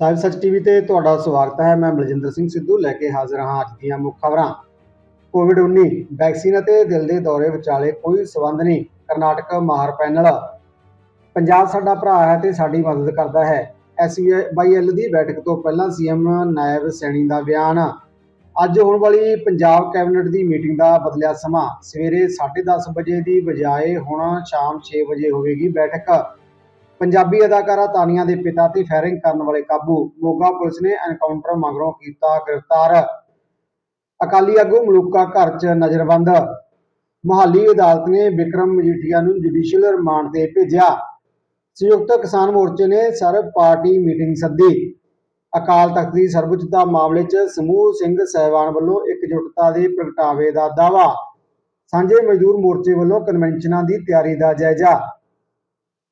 ਸਾਹਿਬ ਸੱਚ ਟੀਵੀ ਤੇ ਤੁਹਾਡਾ ਸਵਾਗਤ ਹੈ। ਮੈਂ ਬਲਜਿੰਦਰ ਸਿੰਘ ਸਿੱਧੂ ਲੈ ਕੇ ਹਾਜ਼ਰ ਹਾਂ ਅੱਜ ਦੀਆਂ ਮੁੱਖ ਖਬਰਾਂ। ਕੋਵਿਡ-19 ਵੈਕਸੀਨ ਅਤੇ ਦਿਲ ਦੇ ਦੌਰੇ ਵਿਚਾਲੇ ਕੋਈ ਸਬੰਧ ਨਹੀਂ, ਕਰਨਾਟਕ ਮਾਹਰ ਪੈਨਲ। ਪੰਜਾਬ ਸਾਡਾ ਭਰਾ ਹੈ ਤੇ ਸਾਡੀ ਮਦਦ ਕਰਦਾ ਹੈ। ਐਸਬੀਆਈਐਲ ਦੀ ਬੈਠਕ ਤੋਂ ਪਹਿਲਾਂ ਸੀਐਮ ਨਾਇਬ ਸੈਣੀ ਦਾ ਬਿਆਨ। ਅੱਜ ਹੋਣ ਵਾਲੀ ਪੰਜਾਬ ਕੈਬਨਿਟ ਦੀ ਮੀਟਿੰਗ ਦਾ ਬਦਲਿਆ ਸਮਾਂ। ਸਵੇਰੇ 10:30 ਵਜੇ ਦੀ ਬਜਾਏ ਹੁਣ ਸ਼ਾਮ 6 ਵਜੇ ਹੋਵੇਗੀ ਬੈਠਕ। ਪੰਜਾਬੀ ਅਦਾਕਾਰਾ ਤਾਨੀਆ ਦੇ ਪਿਤਾ ਤੇ ਫਾਇਰਿੰਗ ਕਰਨ ਵਾਲੇ ਕਾਬੂ, ਮੋਗਾ ਪੁਲਿਸ ਨੇ ਐਨਕਾਊਂਟਰ ਮਗਰੋਂ ਕੀਤਾ ਗ੍ਰਿਫਤਾਰ। ਅਕਾਲੀ ਆਗੂ ਮਲੂਕਾ ਘਰ 'ਚ ਨਜ਼ਰਬੰਦ। ਮੁਹਾਲੀ ਅਦਾਲਤ ਨੇ ਵਿਕਰਮ ਮਜੀਠੀਆ ਨੂੰ ਜੁਡੀਸ਼ੀਅਲ ਰਿਮਾਂਡ ਤੇ ਭੇਜਿਆ। ਸੰਯੁਕਤ ਕਿਸਾਨ ਮੋਰਚੇ ਨੇ ਸਰਬ ਪਾਰਟੀ ਮੀਟਿੰਗ ਸੱਦੀ। ਅਕਾਲ ਤਖਤ ਦੀ ਸਰਵਉੱਚਤਾ ਮਾਮਲੇ 'ਚ ਸਮੂਹ ਸਿੰਘ ਸਹਿਬਾਨ ਵੱਲੋਂ ਇਕਜੁੱਟਤਾ ਦੇ ਪ੍ਰਗਟਾਵੇ ਦਾ ਦਾਅਵਾ। ਸਾਂਝੇ ਮਜ਼ਦੂਰ ਮੋਰਚੇ ਵੱਲੋਂ ਕਨਵੈਨਸ਼ਨਾਂ ਦੀ ਤਿਆਰੀ ਦਾ ਜਾਇਜ਼ਾ।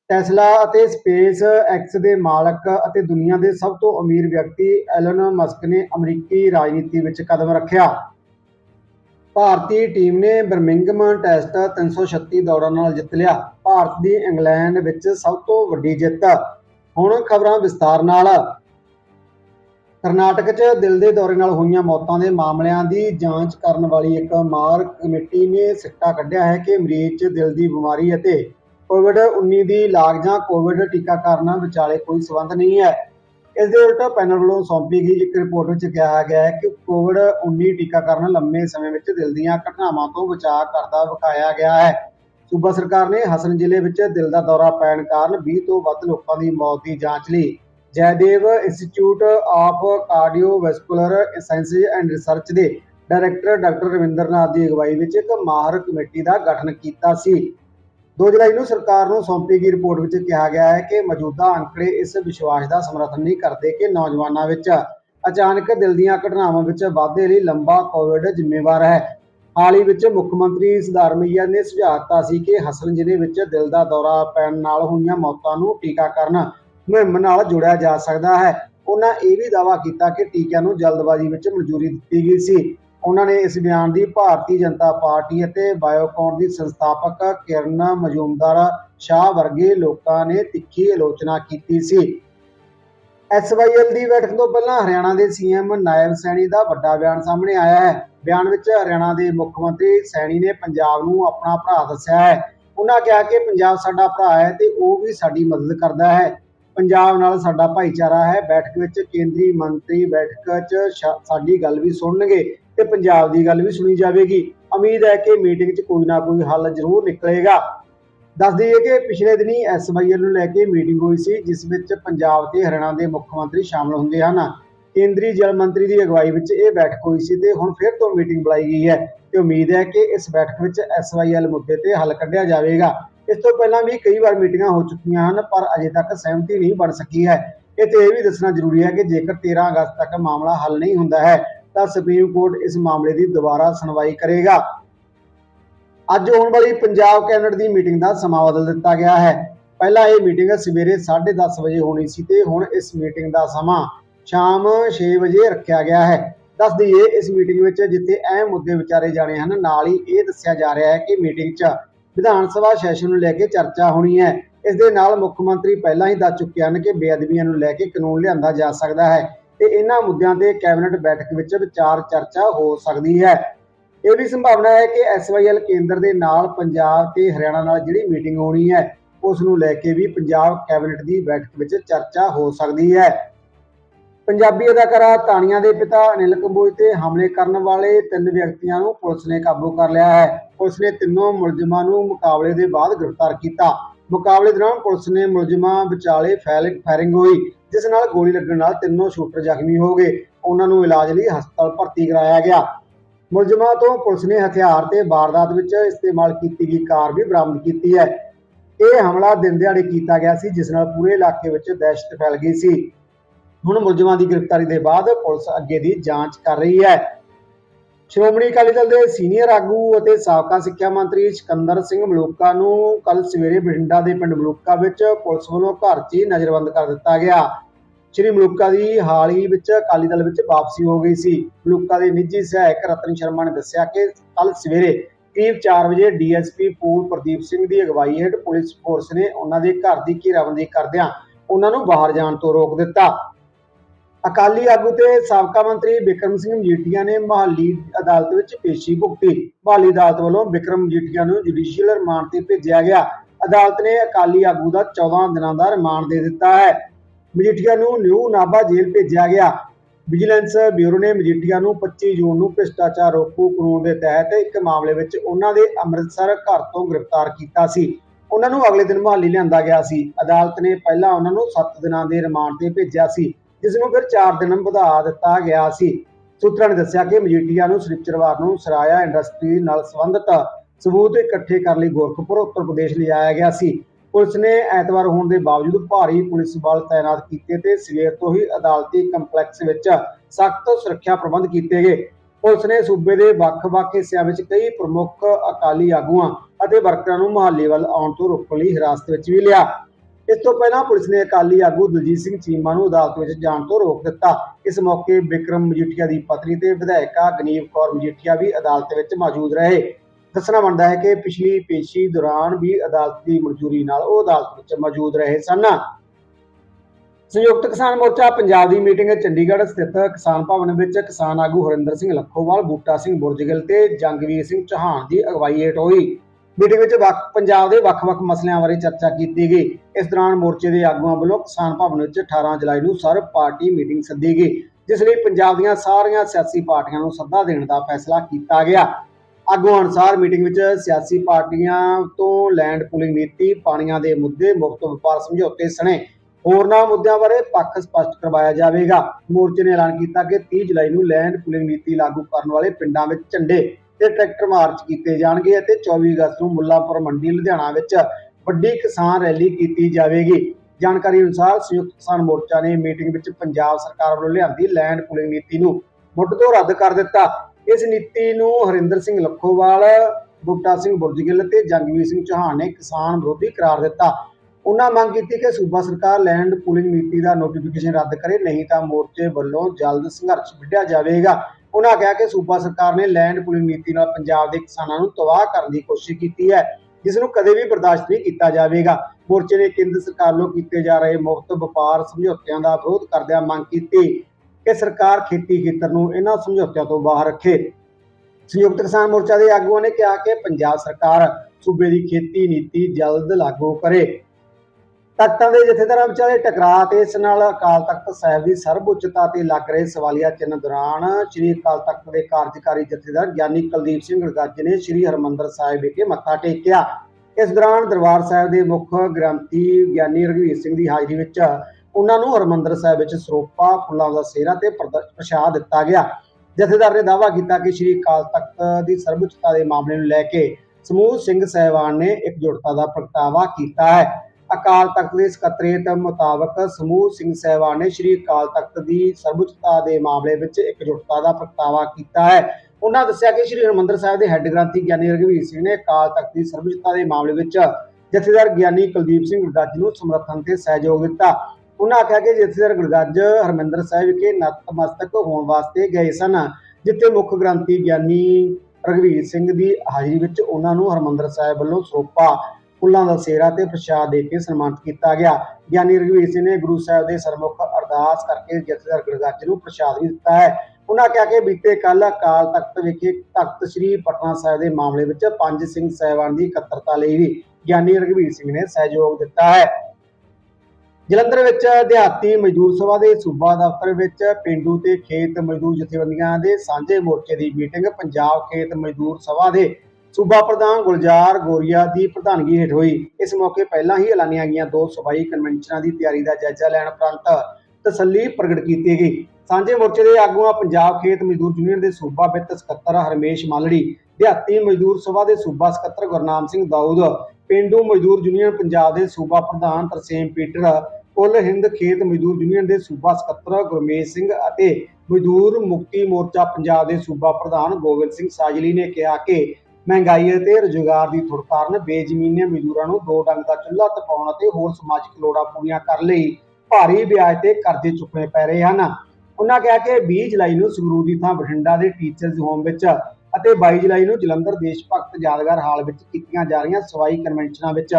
ਟੈਸਲਾ ਅਤੇ ਸਪੇਸ ਐਕਸ ਦੇ ਮਾਲਕ ਅਤੇ ਦੁਨੀਆ ਦੇ ਸਭ ਤੋਂ ਅਮੀਰ ਵਿਅਕਤੀ ਐਲਨ ਮਸਕ ਨੇ ਅਮਰੀਕੀ ਰਾਜਨੀਤੀ ਵਿੱਚ ਕਦਮ ਰੱਖਿਆ। ਭਾਰਤੀ ਟੀਮ ਨੇ ਬਰਮਿੰਗਮ ਟੈਸਟ 336 ਦੌੜਾਂ ਨਾਲ ਜਿੱਤ ਲਿਆ। ਭਾਰਤ ਦੀ ਇੰਗਲੈਂਡ ਵਿੱਚ ਸਭ ਤੋਂ ਵੱਡੀ ਜਿੱਤ। ਹੁਣ ਖਬਰਾਂ ਵਿਸਤਾਰ ਨਾਲ। ਕਰਨਾਟਕ 'ਚ ਦਿਲ ਦੇ ਦੌਰੇ ਨਾਲ ਹੋਈਆਂ ਮੌਤਾਂ ਦੇ ਮਾਮਲਿਆਂ ਦੀ ਜਾਂਚ ਕਰਨ ਵਾਲੀ ਇੱਕ ਮਾਰ ਕਮੇਟੀ ਨੇ ਸਿੱਟਾ ਕੱਢਿਆ ਹੈ ਕਿ ਮਰੀਜ਼ 'ਚ ਦਿਲ ਦੀ ਬਿਮਾਰੀ ਅਤੇ ਕੋਵਿਡ-19 ਦੀ ਲਾਗ ਜਾਂ ਕੋਵਿਡ ਟੀਕਾਕਰਨ ਵਿਚਾਲੇ ਕੋਈ ਸੰਬੰਧ ਨਹੀਂ ਹੈ। ਇਸ ਦੇ ਉਲਟ ਪੈਨਲ ਵੱਲੋਂ ਸੌਂਪੀ ਗਈ ਇੱਕ ਰਿਪੋਰਟ ਵਿੱਚ ਕਿਹਾ ਗਿਆ ਹੈ ਕਿ ਕੋਵਿਡ-19 ਟੀਕਾਕਰਨ ਲੰਮੇ ਸਮੇਂ ਵਿੱਚ ਦਿਲ ਦੀਆਂ ਘਟਨਾਵਾਂ ਤੋਂ ਬਚਾਅ ਕਰਦਾ ਵਿਖਾਇਆ ਗਿਆ ਹੈ। ਸੂਬਾ ਸਰਕਾਰ ਨੇ ਹਸਨ ਜ਼ਿਲ੍ਹੇ ਵਿੱਚ ਦਿਲ ਦਾ ਦੌਰਾ ਪੈਣ ਕਾਰਨ 20 ਤੋਂ ਵੱਧ ਲੋਕਾਂ ਦੀ ਮੌਤ ਦੀ ਜਾਂਚ ਲਈ Jaydev institute of cardiovascular sciences and research ਦੇ ਡਾਇਰੈਕਟਰ ਡਾਕਟਰ ਰਵਿੰਦਰਨਾਥ ਦੀ ਅਗਵਾਈ ਵਿੱਚ ਇੱਕ ਮਾਹਰ ਕਮੇਟੀ ਦਾ ਗਠਨ ਕੀਤਾ ਸੀ। 2 ਜੁਲਾਈ ਨੂੰ ਸਰਕਾਰ ਨੂੰ ਸੌਂਪੀ ਗਈ ਰਿਪੋਰਟ ਵਿੱਚ ਕਿਹਾ ਗਿਆ ਹੈ ਕਿ ਮੌਜੂਦਾ ਅੰਕੜੇ ਇਸ ਵਿਸ਼ਵਾਸ ਦਾ ਸਮਰਥਨ ਨਹੀਂ ਕਰਦੇ ਕਿ ਨੌਜਵਾਨਾਂ ਵਿੱਚ ਅਚਾਨਕ ਦਿਲ ਦੀਆਂ ਘਟਨਾਵਾਂ ਵਿੱਚ ਵਾਧੇ ਲਈ ਲੰਬਾ ਕੋਵਿਡ ਜ਼ਿੰਮੇਵਾਰ ਹੈ। ਹਾਲ ਹੀ ਵਿੱਚ ਮੁੱਖ ਮੰਤਰੀ ਸਿਧਾਰਮਈਆ ਨੇ ਸੁਝਾਅ ਦਿੱਤਾ ਸੀ ਕਿ ਹਸਨ ਜ਼ਿਲ੍ਹੇ ਵਿੱਚ ਦਿਲ ਦਾ ਦੌਰਾ ਪੈਣ ਨਾਲ ਹੋਈਆਂ ਮੌਤਾਂ ਨੂੰ ਟੀਕਾਕਰਨ ਮੁਹਿੰਮ ਨਾਲ ਜੋੜਿਆ ਜਾ ਸਕਦਾ ਹੈ। ਉਹਨਾਂ ਇਹ ਵੀ ਦਾਅਵਾ ਕੀਤਾ ਕਿ ਟੀਕਿਆਂ ਨੂੰ ਜਲਦਬਾਜ਼ੀ ਵਿੱਚ ਮਨਜ਼ੂਰੀ ਦਿੱਤੀ ਗਈ ਸੀ। ਉਹਨਾਂ ਨੇ ਇਸ ਬਿਆਨ ਦੀ ਭਾਰਤੀ ਜਨਤਾ ਪਾਰਟੀ ਅਤੇ ਬਾਇਓਕੌਨ ਦੀ ਸੰਸਥਾਪਕ ਕਿਰਨ ਮਜੂਮਦਾਰ ਸ਼ਾਹ ਵਰਗੇ ਲੋਕਾਂ ਨੇ ਤਿੱਖੀ ਆਲੋਚਨਾ ਕੀਤੀ ਸੀ। ਐਸਵਾਈਐਲ ਦੀ ਬੈਠਕ ਤੋਂ ਪਹਿਲਾਂ ਹਰਿਆਣਾ ਦੇ ਸੀਐਮ ਨਾਇਬ ਸੈਣੀ ਦਾ ਵੱਡਾ ਬਿਆਨ ਸਾਹਮਣੇ ਆਇਆ ਹੈ। ਬਿਆਨ ਵਿੱਚ ਹਰਿਆਣਾ ਦੇ ਮੁੱਖ ਮੰਤਰੀ ਸੈਣੀ ਨੇ ਪੰਜਾਬ ਨੂੰ ਆਪਣਾ ਭਰਾ ਦੱਸਿਆ ਹੈ। ਉਹਨਾਂ ਕਿਹਾ ਕਿ ਪੰਜਾਬ ਸਾਡਾ ਭਰਾ ਹੈ ਤੇ ਉਹ ਵੀ ਸਾਡੀ ਮਦਦ ਕਰਦਾ ਹੈ। ਪੰਜਾਬ ਨਾਲ ਸਾਡਾ ਭਾਈਚਾਰਾ ਹੈ। ਬੈਠਕ ਵਿੱਚ ਕੇਂਦਰੀ ਮੰਤਰੀ ਬੈਠਕ 'ਚ ਸਾਡੀ ਗੱਲ ਵੀ ਸੁਣਨਗੇ। ਤੇ ਪੰਜਾਬ ਦੀ ਗੱਲ ਵੀ ਸੁਣੀ ਜਾਵੇਗੀ। ਉਮੀਦ ਹੈ ਕਿ ਮੀਟਿੰਗ 'ਚ ਕੋਈ ਨਾ ਕੋਈ ਹੱਲ ਜ਼ਰੂਰ ਨਿਕਲੇਗਾ। ਦੱਸ ਦਈਏ ਕਿ ਪਿਛਲੇ ਦਿਨੀ ਐਸਵਾਈਐਲ ਨੂੰ ਲੈ ਕੇ ਮੀਟਿੰਗ ਹੋਈ ਸੀ, ਜਿਸ ਵਿੱਚ ਪੰਜਾਬ ਤੇ ਹਰਿਆਣਾ ਦੇ ਮੁੱਖ ਮੰਤਰੀ ਸ਼ਾਮਲ ਹੁੰਦੇ ਹਨ। ਕੇਂਦਰੀ ਜਲ ਮੰਤਰੀ ਦੀ ਅਗਵਾਈ ਵਿੱਚ ਇਹ ਬੈਠਕ ਹੋਈ ਸੀ ਤੇ ਹੁਣ ਫਿਰ ਤੋਂ ਮੀਟਿੰਗ ਬੁਲਾਈ ਗਈ ਹੈ ਤੇ ਉਮੀਦ ਹੈ ਕਿ ਇਸ ਬੈਠਕ ਵਿੱਚ ਐਸਵਾਈਐਲ ਮੁੱਦੇ ਤੇ ਹੱਲ ਕੱਢਿਆ ਜਾਵੇਗਾ। ਇਸ ਤੋਂ ਪਹਿਲਾਂ ਵੀ ਕਈ ਵਾਰ ਮੀਟਿੰਗਾਂ ਹੋ ਚੁੱਕੀਆਂ ਹਨ, ਪਰ ਅਜੇ ਤੱਕ ਸਹਿਮਤੀ ਨਹੀਂ ਬਣ ਸਕੀ ਹੈ। ਇੱਥੇ ਇਹ ਵੀ ਦੱਸਣਾ ਜ਼ਰੂਰੀ ਹੈ ਕਿ ਜੇਕਰ 13 ਅਗਸਤ ਤੱਕ ਮਾਮਲਾ ਹੱਲ ਨਹੀਂ ਹੁੰਦਾ ਹੈ ਤਾਂ ਸੁਪਰੀਮ ਕੋਰਟ ਇਸ ਮਾਮਲੇ ਦੀ ਦੁਬਾਰਾ ਸੁਣਵਾਈ ਕਰੇਗਾ। ਅੱਜ ਹੋਣ ਵਾਲੀ ਪੰਜਾਬ ਕੈਬਨਿਟ ਦੀ ਮੀਟਿੰਗ ਦਾ ਸਮਾਂ ਬਦਲ ਦਿੱਤਾ ਗਿਆ ਹੈ। ਪਹਿਲਾਂ ਇਹ ਮੀਟਿੰਗ ਸਵੇਰੇ 10:30 ਵਜੇ ਹੋਣੀ ਸੀ ਤੇ ਹੁਣ ਇਸ ਮੀਟਿੰਗ ਦਾ ਸਮਾਂ ਸ਼ਾਮ 6 ਵਜੇ ਰੱਖਿਆ ਗਿਆ ਹੈ। ਦੱਸ ਦਈਏ, ਇਸ ਮੀਟਿੰਗ ਵਿੱਚ ਜਿੱਥੇ ਅਹਿਮ ਮੁੱਦੇ ਵਿਚਾਰੇ ਜਾਣੇ ਹਨ, ਨਾਲ ਹੀ ਇਹ ਦੱਸਿਆ ਜਾ ਰਿਹਾ ਹੈ ਕਿ ਮੀਟਿੰਗ 'ਚ ਵਿਧਾਨ ਸਭਾ ਸੈਸ਼ਨ ਨੂੰ ਲੈ ਕੇ ਚਰਚਾ ਹੋਣੀ ਹੈ। ਇਸ ਦੇ ਨਾਲ ਮੁੱਖ ਮੰਤਰੀ ਪਹਿਲਾਂ ਹੀ ਦੱਸ ਚੁੱਕੇ ਹਨ ਕਿ ਬੇਅਦਬੀਆਂ ਨੂੰ ਲੈ ਕੇ ਕਾਨੂੰਨ ਲਿਆਂਦਾ ਜਾ ਸਕਦਾ ਹੈ। ਤੇ ਇਹਨਾਂ ਮੁੱਦਿਆਂ ਤੇ ਕੈਬਨਿਟ ਬੈਠਕ ਵਿੱਚ ਵਿਚਾਰ ਚਰਚਾ ਹੋ ਸਕਦੀ ਹੈ। ਇਹ ਵੀ ਸੰਭਾਵਨਾ ਹੈ ਕਿ ਐਸਵਾਈਐਲ ਕੇਂਦਰ ਦੇ ਨਾਲ ਪੰਜਾਬ ਤੇ ਹਰਿਆਣਾ ਨਾਲ ਜਿਹੜੀ ਮੀਟਿੰਗ ਹੋਣੀ ਹੈ, ਉਸ ਨੂੰ ਲੈ ਕੇ ਵੀ ਪੰਜਾਬ ਕੈਬਨਿਟ ਦੀ ਬੈਠਕ ਵਿੱਚ ਚਰਚਾ ਹੋ ਸਕਦੀ ਹੈ। ਪੰਜਾਬੀ ਅਦਾਕਾਰਾ ਤਾਨੀਆ ਦੇ ਪਿਤਾ ਅਨਿਲ ਕੰਬੋਜ ਤੇ ਹਮਲੇ ਕਰਨ ਵਾਲੇ ਤਿੰਨ ਵਿਅਕਤੀਆਂ ਨੂੰ ਪੁਲਿਸ ਨੇ ਕਾਬੂ ਕਰ ਲਿਆ ਹੈ। ਪੁਲਿਸ ਨੇ ਤਿੰਨੋਂ ਮੁਲਜ਼ਮਾਂ ਨੂੰ ਮੁਕਾਬਲੇ ਦੇ ਬਾਅਦ ਗ੍ਰਿਫਤਾਰ ਕੀਤਾ। ਮੁਕਾਬਲੇ ਦੌਰਾਨ ਪੁਲਿਸ ਨੇ ਮੁਲਜ਼ਮਾਂ ਵਿਚਾਲੇ ਫੈਲ- ਫਾਇਰਿੰਗ ਹੋਈ, ਜਿਸ ਨਾਲ ਗੋਲੀ ਲੱਗਣ ਨਾਲ ਤਿੰਨੋਂ ਸ਼ੂਟਰ ਜ਼ਖਮੀ ਹੋ ਗਏ। ਉਹਨਾਂ ਨੂੰ ਇਲਾਜ ਲਈ ਹਸਪਤਾਲ ਭਰਤੀ ਕਰਾਇਆ ਗਿਆ। ਮੁਲਜ਼ਮਾਂ ਤੋਂ ਪੁਲਿਸ ਨੇ ਹਥਿਆਰ ਤੇ ਵਾਰਦਾਤ ਵਿੱਚ ਇਸਤੇਮਾਲ ਕੀਤੀ ਗਈ ਕਾਰ ਵੀ ਬਰਾਮਦ ਕੀਤੀ ਹੈ। ਇਹ ਹਮਲਾ ਦਿਨ ਦਿਹਾੜੇ ਕੀਤਾ ਗਿਆ ਸੀ, ਜਿਸ ਨਾਲ ਪੂਰੇ ਇਲਾਕੇ ਵਿੱਚ ਦਹਿਸ਼ਤ ਫੈਲ ਗਈ ਸੀ। ਹੁਣ ਮੁਲਜ਼ਮਾਂ ਦੀ ਗ੍ਰਿਫਤਾਰੀ ਦੇ ਬਾਅਦ ਪੁਲਿਸ ਅੱਗੇ ਦੀ ਜਾਂਚ ਕਰ ਰਹੀ ਹੈ। ਸ਼੍ਰੋਮਣੀ ਅਕਾਲੀ ਦਲ ਦੇ ਸੀਨੀਅਰ ਆਗੂ ਅਤੇ ਸਾਬਕਾ ਸਿੱਖਿਆ ਮੰਤਰੀ ਸਿਕੰਦਰ ਸਿੰਘ ਮਲੂਕਾ ਨੂੰ ਕੱਲ ਸਵੇਰੇ ਬਠਿੰਡਾ ਦੇ ਪਿੰਡ ਮਲੂਕਾ ਵਿੱਚ ਪੁਲਿਸ ਵੱਲੋਂ ਘਰ 'ਚ ਹੀ ਨਜ਼ਰਬੰਦ ਕਰ ਦਿੱਤਾ ਗਿਆ। ਸ਼੍ਰੀ ਮਲੂਕਾ ਦੀ ਹਾਲ ਹੀ ਵਿੱਚ ਅਕਾਲੀ ਦਲ ਵਿੱਚ ਵਾਪਸੀ ਹੋ ਗਈ ਸੀ। ਮਲੂਕਾ ਦੇ ਨਿੱਜੀ ਸਹਾਇਕ ਰਤਨ ਸ਼ਰਮਾ ਨੇ ਦੱਸਿਆ ਕਿ ਕੱਲ ਸਵੇਰੇ ਕਰੀਬ 4 ਵਜੇ ਡੀਐਸਪੀ ਪੂਲ ਪ੍ਰਦੀਪ ਸਿੰਘ ਦੀ ਅਗਵਾਈ ਹੇਠ ਪੁਲਿਸ ਫੋਰਸ ਨੇ ਉਹਨਾਂ ਦੇ ਘਰ ਦੀ ਘੇਰਾਬੰਦੀ ਕਰਦਿਆਂ ਉਹਨਾਂ ਨੂੰ ਬਾਹਰ ਜਾਣ ਤੋਂ ਰੋਕ ਦਿੱਤਾ। ਅਕਾਲੀ ਆਗੂ ਤੇ ਸਾਬਕਾ ਮੰਤਰੀ ਬਿਕਰਮ ਸਿੰਘ ਮਜੀਠੀਆ ਨੇ ਮਹਾਲੀ ਅਦਾਲਤ ਵਿੱਚ ਪੇਸ਼ੀ ਭੁਗਤੀ। ਮਹਾਲੀ ਅਦਾਲਤ ਵੱਲੋਂ ਬਿਕਰਮ ਮਜੀਠੀਆ ਨੂੰ ਜੁਡੀਸ਼ੀਅਲ ਰਿਮਾਂਡ ਤੇ ਭੇਜਿਆ ਗਿਆ। ਅਦਾਲਤ ਨੇ ਅਕਾਲੀ ਆਗੂ ਦਾ 14 ਦਿਨਾਂ ਦਾ ਰਿਮਾਂਡ ਦੇ ਦਿੱਤਾ ਹੈ। ਮਜੀਠੀਆ ਨੂੰ ਨਿਊ ਨਾਭਾ ਜੇਲ੍ਹ ਭੇਜਿਆ ਗਿਆ। ਵਿਜੀਲੈਂਸ ਬਿਊਰੋ ਨੇ ਮਜੀਠੀਆ ਨੂੰ 25 ਜੂਨ ਨੂੰ ਭ੍ਰਿਸ਼ਟਾਚਾਰ ਰੋਕੂ ਕਾਨੂੰਨ ਦੇ ਤਹਿਤ ਇੱਕ ਮਾਮਲੇ ਵਿੱਚ ਉਹਨਾਂ ਦੇ ਅੰਮ੍ਰਿਤਸਰ ਘਰ ਤੋਂ ਗ੍ਰਿਫਤਾਰ ਕੀਤਾ ਸੀ। ਉਹਨਾਂ ਨੂੰ ਅਗਲੇ ਦਿਨ ਮੁਹਾਲੀ ਲਿਆਂਦਾ ਗਿਆ ਸੀ। ਅਦਾਲਤ ਨੇ ਪਹਿਲਾਂ ਉਹਨਾਂ ਨੂੰ 7 ਦਿਨਾਂ ਦੇ ਰਿਮਾਂਡ ਤੇ ਭੇਜਿਆ ਸੀ। ਜਿਸ ਨੂੰ ਫਿਰ 4 ਦਿਨ ਵਧਾ ਦਿੱਤਾ ਗਿਆ ਸੀ। ਸੂਤਰਾਂ ਨੇ ਦੱਸਿਆ ਕਿ ਮਜੀਠੀਆ ਨੂੰ ਸ੍ਰਿਪਚਰਵਾਰ ਨੂੰ ਸਰਾਇਆ ਇੰਡਸਟਰੀ ਨਾਲ ਸੰਬੰਧਿਤ ਸਬੂਤ ਇਕੱਠੇ ਕਰਨ ਲਈ ਗੋਰਖਪੁਰ, ਉੱਤਰ ਪ੍ਰਦੇਸ਼ ਲਿਜਾਇਆ ਗਿਆ ਸੀ। ਪੁਲਿਸ ਨੇ ਐਤਵਾਰ ਹੋਣ ਦੇ ਬਾਵਜੂਦ ਭਾਰੀ ਪੁਲਿਸ ਬਲ ਤਾਇਨਾਤ ਕੀਤੇ ਤੇ ਸਵੇਰ ਤੋਂ ਹੀ ਅਦਾਲਤੀ ਕੰਪਲੈਕਸ ਵਿੱਚ ਸਖਤ ਸੁਰੱਖਿਆ ਪ੍ਰਬੰਧ ਕੀਤੇ ਗਏ। ਪੁਲਿਸ ਨੇ ਸੂਬੇ ਦੇ ਵੱਖ-ਵੱਖ ਹਿੱਸਿਆਂ ਵਿੱਚ ਕਈ ਪ੍ਰਮੁੱਖ ਅਕਾਲੀ ਆਗੂਆਂ ਅਤੇ ਵਰਕਰਾਂ ਨੂੰ ਮੁਹੱਲੇ ਵੱਲ ਆਉਣ ਤੋਂ ਰੋਕਣ ਲਈ ਹਿਰਾਸਤ ਵਿੱਚ ਵੀ ਲਿਆ। ਇਸ ਤੋਂ ਪਹਿਲਾਂ ਪੁਲਿਸ ਨੇ ਅਕਾਲੀ ਆਗੂ ਦਲਜੀਤ ਸਿੰਘ ਚੀਮਾ ਨੂੰ ਅਦਾਲਤ ਵਿੱਚ ਜਾਣ ਤੋਂ ਰੋਕ ਦਿੱਤਾ। ਇਸ ਮੌਕੇ ਬਿਕਰਮ ਮਜੀਠੀਆ ਦੀ ਪਤਨੀ ਤੇ ਵਿਧਾਇਕਾ ਗਨੀਵ ਕੌਰ ਮਜੀਠੀਆ ਵੀ ਅਦਾਲਤ ਵਿੱਚ ਮੌਜੂਦ ਰਹੇ। ਦੱਸਣਾ ਬਣਦਾ ਹੈ ਕਿ ਪਿਛਲੀ ਪੇਸ਼ੀ ਦੌਰਾਨ ਵੀ ਅਦਾਲਤ ਦੀ ਮਨਜ਼ੂਰੀ ਨਾਲ ਉਹ ਅਦਾਲਤ ਵਿੱਚ ਮੌਜੂਦ ਰਹੇ ਸਨ। ਸੰਯੁਕਤ ਕਿਸਾਨ ਮੋਰਚਾ ਪੰਜਾਬ ਦੀ ਮੀਟਿੰਗ ਚੰਡੀਗੜ੍ਹ ਸਥਿਤ ਕਿਸਾਨ ਭਵਨ ਵਿੱਚ ਕਿਸਾਨ ਆਗੂ ਹਰਿੰਦਰ ਸਿੰਘ ਲੱਖੋਵਾਲ, ਬੂਟਾ ਸਿੰਘ ਬੁਰਜਗਿੱਲ ਤੇ ਜੰਗਵੀਰ ਸਿੰਘ ਚੌਹਾਨ ਦੀ ਅਗਵਾਈ ਹੇਠ ਹੋਈ। ਮੀਟਿੰਗ ਵਿੱਚ ਵੱਖ ਪੰਜਾਬ ਦੇ ਵੱਖ-ਵੱਖ ਮਸਲਿਆਂ ਬਾਰੇ ਚਰਚਾ ਕੀਤੀ ਗਈ। ਇਸ ਦੌਰਾਨ ਮੋਰਚੇ ਦੇ ਆਗੂਆਂ ਵੱਲੋਂ ਕਿਸਾਨ ਭਵਨ ਵਿੱਚ 18 ਜੁਲਾਈ ਨੂੰ ਸਰਬ ਪਾਰਟੀ ਮੀਟਿੰਗ ਸੱਦੀ ਗਈ, ਜਿਸ ਲਈ ਪੰਜਾਬ ਦੀਆਂ ਸਾਰੀਆਂ ਸਿਆਸੀ ਪਾਰਟੀਆਂ ਨੂੰ ਸੱਦਾ ਦੇਣ ਦਾ ਫੈਸਲਾ ਕੀਤਾ ਗਿਆ। ਆਗੂਆਂ ਅਨੁਸਾਰ ਮੀਟਿੰਗ ਵਿੱਚ ਸਿਆਸੀ ਪਾਰਟੀਆਂ ਤੋਂ ਲੈਂਡ ਪੂਲਿੰਗ ਨੀਤੀ, ਪਾਣੀਆਂ ਦੇ ਮੁੱਦੇ ਮੁਕਤ ਵਪਾਰ ਸਮਝੌਤੇ ਸਣੇ। ਹੋਰਨਾਂ ਮੁੱਦਿਆਂ ਬਾਰੇ ਪੱਖ ਸਪਸ਼ਟ ਕਰਵਾਇਆ ਜਾਵੇਗਾ। ਮੋਰਚੇ ਨੇ ਐਲਾਨ ਕੀਤਾ ਕਿ 30 ਜੁਲਾਈ ਨੂੰ ਲੈਂਡ ਪੂਲਿੰਗ ਨੀਤੀ ਲਾਗੂ ਕਰਨ ਵਾਲੇ ਪਿੰਡਾਂ ਵਿੱਚ ਝੰਡੇ ਤੇ ਟਰੈਕਟਰ ਮਾਰਚ ਕੀਤੇ ਜਾਣਗੇ ਅਤੇ 24 ਅਗਸਤ ਨੂੰ ਮੁੱਲਾਂਪੁਰ ਮੰਡੀ, ਲੁਧਿਆਣਾ ਵਿੱਚ ਵੱਡੀ ਕਿਸਾਨ ਰੈਲੀ ਕੀਤੀ ਜਾਵੇਗੀ। ਜਾਣਕਾਰੀ ਅਨੁਸਾਰ ਸੰਯੁਕਤ ਕਿਸਾਨ ਮੋਰਚਾ ਨੇ ਮੀਟਿੰਗ ਵਿੱਚ ਪੰਜਾਬ ਸਰਕਾਰ ਵੱਲੋਂ ਲਿਆਂਦੀ ਲੈਂਡ ਪੂਲਿੰਗ ਨੀਤੀ ਨੂੰ ਮੁੱਢ ਤੋਂ ਰੱਦ ਕਰ ਦਿੱਤਾ। ਇਸ ਨੀਤੀ ਨੂੰ ਹਰਿੰਦਰ ਸਿੰਘ ਲੱਖੋਵਾਲ, ਬੂਟਾ ਸਿੰਘ ਬੁਰਜਗਿੱਲ ਤੇ ਜੰਗਵੀਰ ਸਿੰਘ ਚੌਹਾਨ ਨੇ ਕਿਸਾਨ ਵਿਰੋਧੀ ਕਰਾਰ ਦਿੱਤਾ। ਉਹਨਾਂ ਮੰਗ ਕੀਤੀ ਕਿ ਸੂਬਾ ਸਰਕਾਰ ਲੈਂਡ ਪੂਲਿੰਗ ਨੀਤੀ ਦਾ ਨੋਟੀਫਿਕੇਸ਼ਨ ਰੱਦ ਕਰੇ, ਨਹੀਂ ਤਾਂ ਮੋਰਚੇ ਵੱਲੋਂ ਜਲਦ ਸੰਘਰਸ਼ ਵਿੱਢਿਆ ਜਾਵੇਗਾ। ਉਹਨਾਂ ਕਿਹਾ ਕਿ ਸੂਬਾ ਸਰਕਾਰ ਨੇ ਲੈਂਡ ਪੂਲਿੰਗ ਨੀਤੀ ਨਾਲ ਪੰਜਾਬ ਦੇ ਕਿਸਾਨਾਂ ਨੂੰ ਤਬਾਹ ਕਰਨ ਦੀ ਕੋਸ਼ਿਸ਼ ਕੀਤੀ ਹੈ, ਜਿਸ ਨੂੰ ਕਦੇ ਵੀ ਬਰਦਾਸ਼ਤ ਨਹੀਂ ਕੀਤਾ ਜਾਵੇਗਾ। ਮੋਰਚੇ ਨੇ ਕੇਂਦਰ ਸਰਕਾਰ ਵੱਲੋਂ ਕੀਤੇ ਜਾ ਰਹੇ ਮੁਫਤ ਵਪਾਰ ਸਮਝੌਤਿਆਂ ਦਾ ਵਿਰੋਧ ਕਰਦਿਆਂ ਮੰਗ ਕੀਤੀ ਕਿ ਸਰਕਾਰ ਖੇਤੀ ਖੇਤਰ ਨੂੰ ਇਹਨਾਂ ਸਮਝੌਤਿਆਂ ਤੋਂ ਬਾਹਰ ਰੱਖੇ। ਸੰਯੁਕਤ ਕਿਸਾਨ ਮੋਰਚਾ ਦੇ ਆਗੂਆਂ ਨੇ ਕਿਹਾ ਕਿ ਪੰਜਾਬ ਸਰਕਾਰ ਸੂਬੇ ਦੀ ਖੇਤੀ ਨੀਤੀ ਜਲਦ ਲਾਗੂ ਕਰੇ। ਤਖਤਾਂ ਦੇ ਜਥੇਦਾਰਾਂ ਵਿਚਾਲੇ ਟਕਰਾਅ ਤੇ ਇਸ ਨਾਲ ਅਕਾਲ ਤਖਤ ਸਾਹਿਬ ਦੀ ਸਰਵਉੱਚਤਾ ਤੇ ਲੱਗ ਰਹੇ ਸਵਾਲੀਆ ਚਿੰਨ੍ਹ ਦੌਰਾਨ ਸ੍ਰੀ ਅਕਾਲ ਤਖਤ ਦੇ ਕਾਰਜਕਾਰੀ ਜਥੇਦਾਰ ਗਿਆਨੀ ਕੁਲਦੀਪ ਸਿੰਘ ਗੜਗੱਜ ਨੇ ਸ੍ਰੀ ਹਰਮੰਦਰ ਸਾਹਿਬ ਵਿਖੇ ਮੱਥਾ ਟੇਕਿਆ। ਇਸ ਦੌਰਾਨ ਦਰਬਾਰ ਸਾਹਿਬ ਦੇ ਮੁੱਖ ਗ੍ਰੰਥੀ ਗਿਆਨੀ ਰਘਵੀਰ ਸਿੰਘ ਦੀ ਹਾਜ਼ਰੀ ਵਿੱਚ ਉਹਨਾਂ ਨੂੰ ਹਰਮੰਦਰ ਸਾਹਿਬ ਵਿੱਚ ਸਰੋਪਾ, ਫੁੱਲਾਂ ਦਾ ਸਿਹਰਾ ਤੇ ਪ੍ਰਦ- ਪ੍ਰਸ਼ਾਦ ਦਿੱਤਾ ਗਿਆ। ਜਥੇਦਾਰ ਨੇ ਦਾਅਵਾ ਕੀਤਾ ਕਿ ਸ੍ਰੀ ਅਕਾਲ ਤਖਤ ਦੀ ਸਰਵਉੱਚਤਾ ਦੇ ਮਾਮਲੇ ਨੂੰ ਲੈ ਕੇ ਸਮੂਹ ਸਿੰਘ ਸਹਿਬਾਨ ਨੇ ਇਕਜੁੱਟਤਾ ਦਾ ਪ੍ਰਗਟਾਵਾ ਕੀਤਾ ਹੈ। ਅਕਾਲ ਤਖਤ ਦੇ ਸਕੱਤਰੇਤ ਮੁਤਾਬਕ ਸਮੂਹ ਸਿੰਘ ਸਹਿਬਾਨ ਨੇ ਸ੍ਰੀ ਅਕਾਲ ਤਖਤ ਦੀ ਸਰਵਉੱਚਤਾ ਦੇ ਮਾਮਲੇ ਵਿੱਚ ਇਕਜੁੱਟਤਾ ਦਾ ਪ੍ਰਗਟਾਵਾ ਕੀਤਾ ਹੈ। ਉਹਨਾਂ ਦੱਸਿਆ ਕਿ ਸ੍ਰੀ ਹਰਿਮੰਦਰ ਸਾਹਿਬ ਦੇ ਹੈੱਡ ਗ੍ਰੰਥੀ ਗਿਆਨੀ ਰਘਵੀਰ ਸਿੰਘ ਨੇ ਅਕਾਲ ਤਖਤ ਦੀ ਸਰਵਉੱਚਤਾ ਦੇ ਮਾਮਲੇ ਵਿੱਚ ਜਥੇਦਾਰ ਗਿਆਨੀ ਕੁਲਦੀਪ ਸਿੰਘ ਗੱਜ ਨੂੰ ਸਮਰਥਨ ਤੇ ਸਹਿਯੋਗ ਦਿੱਤਾ। ਉਹਨਾਂ ਆਖਿਆ ਕਿ ਜਥੇਦਾਰ ਗੁਰਗੱਜ ਹਰਮਿੰਦਰ ਸਾਹਿਬ ਵਿਖੇ ਨਤਮਸਤਕ ਹੋਣ ਵਾਸਤੇ ਗਏ ਸਨ, ਜਿੱਥੇ ਮੁੱਖ ਗ੍ਰੰਥੀ ਗਿਆਨੀ ਰਘਵੀਰ ਸਿੰਘ ਦੀ ਹਾਜ਼ਰੀ ਵਿੱਚ ਉਹਨਾਂ ਨੂੰ ਹਰਮੰਦਰ ਸਾਹਿਬ ਵੱਲੋਂ ਸੋਪਾ ਫੁੱਲਾਂ ਦਾ ਸੇਰਾ ਤੇ ਪ੍ਰਸ਼ਾਦ ਦੇ ਕੇ ਸਨਮਾਨਿਤ ਕੀਤਾ ਗਿਆ। ਗਿਆਨੀ ਰਘਵੀਰ ਸਿੰਘ ਨੇ ਗੁਰੂ ਸਾਹਿਬ ਦੇ ਸਰਮੁਖ ਅਰਦਾਸ ਕਰਕੇ ਜਥੇਦਾਰ ਗੁਰਗੱਜ ਨੂੰ ਪ੍ਰਸ਼ਾਦ ਵੀ ਦਿੱਤਾ ਹੈ। ਉਹਨਾਂ ਕਿਹਾ ਕਿ ਬੀਤੇ ਕੱਲ ਅਕਾਲ ਤਖਤ ਵਿਖੇ ਤਖਤ ਸ੍ਰੀ ਪਟਨਾ ਸਾਹਿਬ ਦੇ ਮਾਮਲੇ ਵਿੱਚ ਪੰਜ ਸਿੰਘ ਸਾਹਿਬਾਨ ਦੀ ਇਕੱਤਰਤਾ ਲਈ ਵੀ ਗਿਆਨੀ ਰਘਵੀਰ ਸਿੰਘ ਨੇ ਸਹਿਯੋਗ ਦਿੱਤਾ ਹੈ। ਜਲੰਧਰ ਵਿੱਚ ਦਿਹਾਤੀ ਮਜ਼ਦੂਰ ਸਭਾ ਦੇ ਸੂਬਾ ਦਫ਼ਤਰ ਵਿੱਚ ਪਿੰਡੂ ਤੇ ਖੇਤ ਮਜ਼ਦੂਰ ਜਥੇਬੰਦੀਆਂ ਦੇ ਸਾਂਝੇ ਮੋਰਚੇ ਦੀ ਮੀਟਿੰਗ ਪੰਜਾਬ ਖੇਤ ਮਜ਼ਦੂਰ ਸਭਾ ਦੇ ਸੂਬਾ ਪ੍ਰਧਾਨ ਗੁਲਜ਼ਾਰ ਗੋਰੀਆ ਦੀ ਪ੍ਰਧਾਨਗੀ ਹੇਠ ਹੋਈ। ਇਸ ਮੌਕੇ ਪਹਿਲਾਂ ਹੀ ਐਲਾਨੀਆਂ ਗਈਆਂ ਦੋ ਸੂਬਾਈ ਕਨਵੈਨਸ਼ਨਾਂ ਦੀ ਤਿਆਰੀ ਦਾ ਜਾਇਜ਼ਾ ਲੈਣ ਉਪਰੰਤ ਤਸੱਲੀ ਪ੍ਰਗਟ ਕੀਤੀ ਗਈ। ਸਾਂਝੇ ਮੋਰਚੇ ਦੇ ਆਗੂਆਂ ਪੰਜਾਬ ਖੇਤ ਮਜ਼ਦੂਰ ਯੂਨੀਅਨ ਦੇ ਸੂਬਾ ਵਿੱਤ ਸਕੱਤਰ ਹਰਮੇਸ਼ ਮਾਲੜੀ, ਦਿਹਾਤੀ ਮਜ਼ਦੂਰ ਸਭਾ ਦੇ ਸੂਬਾ ਸਕੱਤਰ ਗੁਰਨਾਮ ਸਿੰਘ ਦਾਊਦ, ਪਿੰਡੂ ਮਜ਼ਦੂਰ ਯੂਨੀਅਨ ਪੰਜਾਬ ਦੇ ਸੂਬਾ ਪ੍ਰਧਾਨ ਤਰਸੇਮ ਪੀਟਰ, ਕੁੱਲ ਹਿੰਦ ਖੇਤ ਮਜ਼ਦੂਰ ਯੂਨੀਅਨ ਦੇ ਸੂਬਾ ਸਕੱਤਰ ਗੁਰਮੇਸ਼ ਸਿੰਘ ਅਤੇ ਮਜ਼ਦੂਰ ਮੁਕਤੀ ਮੋਰਚਾ ਪੰਜਾਬ ਦੇ ਸੂਬਾ ਪ੍ਰਧਾਨ ਗੋਬਿੰਦ ਸਿੰਘ ਸਾਜਲੀ ਨੇ ਕਿਹਾ ਕਿ ਮਹਿੰਗਾਈ ਅਤੇ ਰੁਜ਼ਗਾਰ ਦੀ ਥੁੜ ਕਾਰਨ ਬੇਜ਼ਮੀਨੇ ਮਜ਼ਦੂਰਾਂ ਨੂੰ ਦੋ ਡੰਗ ਦਾ ਚੁੱਲ੍ਹਾ ਤਪਾਉਣ ਅਤੇ ਹੋਰ ਸਮਾਜਿਕ ਲੋੜਾਂ ਪੂਰੀਆਂ ਕਰਨ ਲਈ ਭਾਰੀ ਵਿਆਜ ਤੇ ਕਰਜ਼ੇ ਚੁੱਕਣੇ ਪੈ ਰਹੇ ਹਨ। ਉਹਨਾਂ ਕਿਹਾ ਕਿ 20 ਜੁਲਾਈ ਨੂੰ ਸੰਗਰੂਰ ਦੀ ਥਾਂ ਬਠਿੰਡਾ ਦੇ ਟੀਚਰਜ਼ ਹੋਮ ਵਿੱਚ ਅਤੇ 22 ਜੁਲਾਈ ਨੂੰ ਜਲੰਧਰ ਦੇਸ਼ ਭਗਤ ਯਾਦਗਾਰ ਹਾਲ ਵਿੱਚ ਕੀਤੀਆਂ ਜਾ ਰਹੀਆਂ ਸਵਾਈ ਕਨਵੈਨਸ਼ਨਾਂ ਵਿੱਚ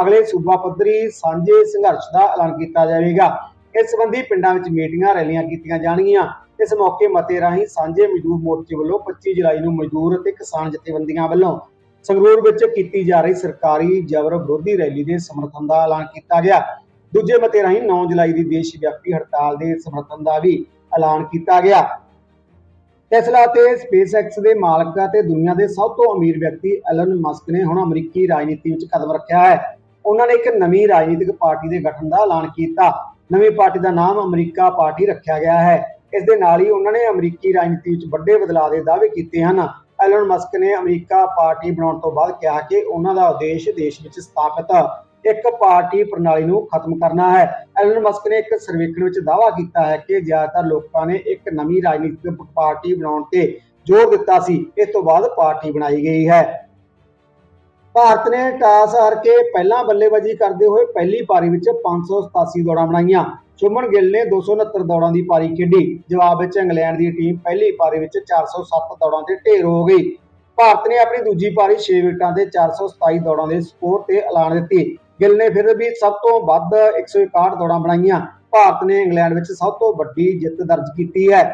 ਅਗਲੇ ਸੂਬਾ ਪੱਧਰੀ ਸਾਂਝੇ ਸੰਘਰਸ਼ ਦਾ ਐਲਾਨ ਕੀਤਾ ਜਾਵੇਗਾ। ਇਸ ਸੰਬੰਧੀ ਪਿੰਡਾਂ ਵਿੱਚ ਮੀਟਿੰਗਾਂ, ਰੈਲੀਆਂ ਕੀਤੀਆਂ ਜਾਣਗੀਆਂ। ਇਸ ਮੌਕੇ ਮਤੇ ਰਾਹੀਂ ਸਾਂਝੇ ਮਜ਼ਦੂਰ ਮੋਰਚੇ ਵੱਲੋਂ 25 ਜੁਲਾਈ ਨੂੰ ਮਜ਼ਦੂਰ ਅਤੇ ਕਿਸਾਨ ਜਥੇਬੰਦੀਆਂ ਵੱਲੋਂ ਸੰਗਰੂਰ ਵਿੱਚ ਕੀਤੀ ਜਾ ਰਹੀ ਸਰਕਾਰੀ ਜਬਰ ਵਿਰੋਧੀ ਰੈਲੀ ਦੇ ਸਮਰਥਨ ਦਾ ਐਲਾਨ ਕੀਤਾ ਗਿਆ। ਦੂਜੇ ਮਤੇ ਰਾਹੀਂ 9 ਜੁਲਾਈ ਦੀ ਦੇਸ਼ ਵਿਆਪੀ ਹੜਤਾਲ ਦੇ ਸਮਰਥਨ ਦਾ ਵੀ ਐਲਾਨ ਕੀਤਾ ਗਿਆ। ਟੈਸਲਾ ਤੇ ਸਪੇਸਐਕਸ ਦੇ ਮਾਲਕ ਅਤੇ ਦੁਨੀਆ ਦੇ ਸਭ ਤੋਂ ਅਮੀਰ ਵਿਅਕਤੀ ਐਲਨ ਮਸਕ ਨੇ ਹੁਣ ਅਮਰੀਕੀ ਰਾਜਨੀਤੀ ਵਿੱਚ ਕਦਮ ਰੱਖਿਆ ਹੈ। ਉਹਨਾਂ ਨੇ ਇੱਕ ਨਵੀਂ ਰਾਜਨੀਤਿਕ ਪਾਰਟੀ ਦੇ ਗਠਨ ਦਾ ਐਲਾਨ ਕੀਤਾ। ਨਵੀਂ ਪਾਰਟੀ ਦਾ ਨਾਮ ਅਮਰੀਕਾ ਪਾਰਟੀ ਰੱਖਿਆ ਗਿਆ ਹੈ। ਇਸ ਦੇ ਨਾਲ ਹੀ ਉਹਨਾਂ ਨੇ ਅਮਰੀਕੀ ਰਾਜਨੀਤੀ ਵਿੱਚ ਵੱਡੇ ਬਦਲਾਅ ਦੇ ਦਾਅਵੇ ਕੀਤੇ ਹਨ। ਐਲਨ ਮਸਕ ਨੇ ਅਮਰੀਕਾ ਪਾਰਟੀ ਬਣਾਉਣ ਤੋਂ ਬਾਅਦ ਕਿਹਾ ਕਿ ਉਹਨਾਂ ਦਾ ਉਦੇਸ਼ ਦੇਸ਼ ਵਿੱਚ ਸਥਾਪਿਤ ਇੱਕ ਪਾਰਟੀ ਪ੍ਰਣਾਲੀ ਨੂੰ ਖਤਮ ਕਰਨਾ ਹੈ। ਐਲਨ ਮਸਕ ਨੇ ਇੱਕ ਸਰਵੇਖਣ ਵਿੱਚ ਦਾਅਵਾ ਕੀਤਾ ਹੈ ਕਿ ਜ਼ਿਆਦਾਤਰ ਲੋਕਾਂ ਨੇ ਇੱਕ ਨਵੀਂ ਰਾਜਨੀਤਿਕ ਪਾਰਟੀ ਬਣਾਉਣ ਤੇ ਜ਼ੋਰ ਦਿੱਤਾ ਸੀ। ਇਸ ਤੋਂ ਬਾਅਦ ਪਾਰਟੀ ਬਣਾਈ ਗਈ ਹੈ। ਭਾਰਤ ਨੇ ਟਾਸ ਹਾਰ ਕੇ ਪਹਿਲਾਂ ਬੱਲੇਬਾਜ਼ੀ ਕਰਦੇ ਹੋਏ ਪਹਿਲੀ ਪਾਰੀ ਵਿੱਚ 587 ਦੌੜਾਂ ਬਣਾਈਆਂ। ਸ਼ੁਭਮਨ ਗਿੱਲ ਨੇ 269 ਦੌੜਾਂ ਦੀ ਪਾਰੀ ਖੇਡੀ। ਜਵਾਬ ਵਿੱਚ ਇੰਗਲੈਂਡ ਦੀ ਟੀਮ ਪਹਿਲੀ ਪਾਰੀ ਵਿੱਚ 407 ਦੌੜਾਂ ਤੇ ਢੇਰ ਹੋ ਗਈ। ਭਾਰਤ ਨੇ ਆਪਣੀ ਦੂਜੀ ਪਾਰੀ 6 ਵਿਕਟਾਂ ਤੇ 427 ਦੌੜਾਂ ਦੇ ਸਕੋਰ ਤੇ ਐਲਾਨ ਦਿੱਤੀ। ਗਿੱਲ ਨੇ ਫਿਰ ਵੀ ਸਭ ਤੋਂ ਵੱਧ 161 ਦੌੜਾਂ ਬਣਾਈਆਂ। ਭਾਰਤ ਨੇ ਇੰਗਲੈਂਡ ਵਿੱਚ ਸਭ ਤੋਂ ਵੱਡੀ ਜਿੱਤ ਦਰਜ ਕੀਤੀ ਹੈ।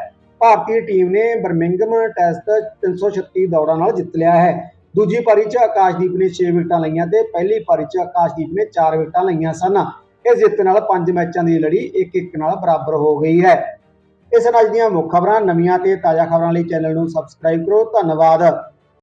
ਭਾਰਤੀ ਟੀਮ ਨੇ ਬਰਮਿੰਗਮ ਟੈਸਟ 336 ਦੌੜਾਂ ਨਾਲ ਜਿੱਤ ਲਿਆ ਹੈ। ਦੂਜੀ ਪਾਰੀ 'ਚ ਆਕਾਸ਼ਦੀਪ ਨੇ 6 ਵਿਕਟਾਂ ਲਈਆਂ ਤੇ ਪਹਿਲੀ ਪਾਰੀ 'ਚ ਆਕਾਸ਼ਦੀਪ ਨੇ 4 ਵਿਕਟਾਂ ਲਈਆਂ ਸਨ। ਇਸ ਜਿੱਤ ਨਾਲ ਪੰਜ ਮੈਚਾਂ ਦੀ ਲੜੀ ਇੱਕ ਇੱਕ ਨਾਲ ਬਰਾਬਰ ਹੋ ਗਈ ਹੈ। ਇਸ ਨਾਲ ਦੀਆਂ ਮੁੱਖ ਖਬਰਾਂ ਨਵੀਆਂ ਤੇ ਤਾਜ਼ਾ ਖਬਰਾਂ ਲਈ ਚੈਨਲ ਨੂੰ ਸਬਸਕ੍ਰਾਈਬ ਕਰੋ। ਧੰਨਵਾਦ।